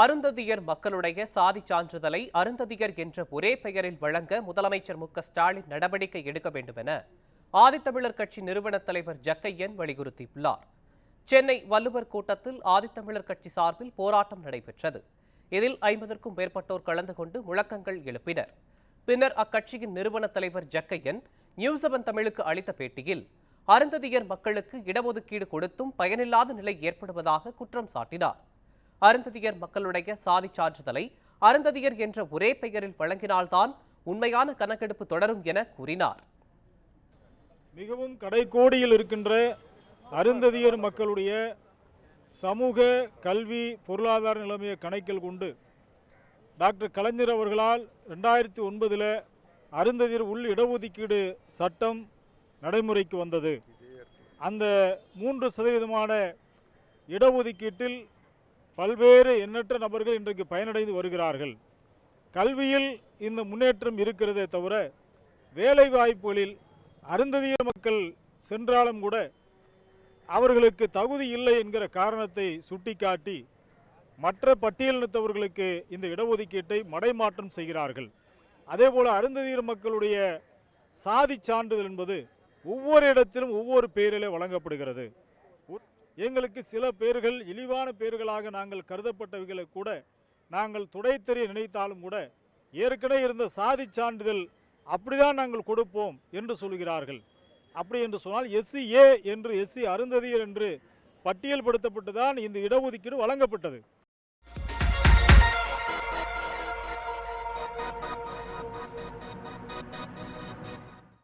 அருந்ததியர் மக்களுடைய சாதி சான்றிதழை அருந்ததியர் என்ற ஒரே பெயரில் வழங்க முதலமைச்சர் மு ஸ்டாலின் நடவடிக்கை எடுக்க வேண்டும் என ஆதித்தமிழர் கட்சி நிறுவன தலைவர் ஜக்கையன் வலியுறுத்தியுள்ளார். சென்னை வள்ளுவர் கூட்டத்தில் ஆதித்தமிழர் கட்சி சார்பில் போராட்டம் நடைபெற்றது. இதில் ஐம்பதற்கும் மேற்பட்டோர் கலந்து கொண்டு முழக்கங்கள் எழுப்பினர். பின்னர் அக்கட்சியின் நிறுவன தலைவர் ஜக்கையன் நியூஸ் செவன் தமிழுக்கு அளித்த பேட்டியில் அருந்ததியர் மக்களுக்கு இடஒதுக்கீடு கொடுத்தும் பயனில்லாத நிலை ஏற்படுவதாக குற்றம் சாட்டினார். அருந்ததியர் மக்களுடைய சாதி சான்றிதழை அருந்ததியர் என்ற ஒரே பெயரில் வழங்கினால்தான் உண்மையான கணக்கெடுப்பு தொடரும் என கூறினார். மிகவும் கடைக்கோடியில் இருக்கின்ற அருந்ததியர் மக்களுடைய சமூக கல்வி பொருளாதார நிலைமையை கணக்கில் கொண்டு டாக்டர் கலைஞர் அவர்களால் ரெண்டாயிரத்தி ஒன்பதில் அருந்ததியர் உள் இடஒதுக்கீடு சட்டம் நடைமுறைக்கு வந்தது. அந்த மூன்று சதவீதமான இடஒதுக்கீட்டில் பல்வேறு எண்ணற்ற நபர்கள் இன்றைக்கு பயனடைந்து வருகிறார்கள். கல்வியில் இந்த முன்னேற்றம் இருக்கிறதே தவிர வேலை வாய்ப்புகளில் மக்கள் சென்றாலும் கூட அவர்களுக்கு தகுதி இல்லை என்கிற காரணத்தை சுட்டிக்காட்டி மற்ற பட்டியலினத்தவர்களுக்கு இந்த இடஒதுக்கீட்டை மடைமாற்றம் செய்கிறார்கள். அதேபோல் அருந்ததியர் மக்களுடைய சாதி சான்றிதழ் என்பது ஒவ்வொரு இடத்திலும் ஒவ்வொரு பெயரிலே வழங்கப்படுகிறது. எங்களுக்கு சில பேர்கள் இழிவான பேர்களாக நாங்கள் கருதப்பட்டவைகளை கூட நாங்கள் துடைத்தெறிய நினைத்தாலும் கூட ஏற்கனவே இருந்த சாதி சான்றிதழ் அப்படிதான் நாங்கள் கொடுப்போம் என்று சொல்கிறார்கள். அப்படி என்று சொன்னால் எஸ்சி ஏ என்று எஸ்சி அருந்ததியர் என்று பட்டியல்படுத்தப்பட்டு தான் இந்த இடஒதுக்கீடு வழங்கப்பட்டது.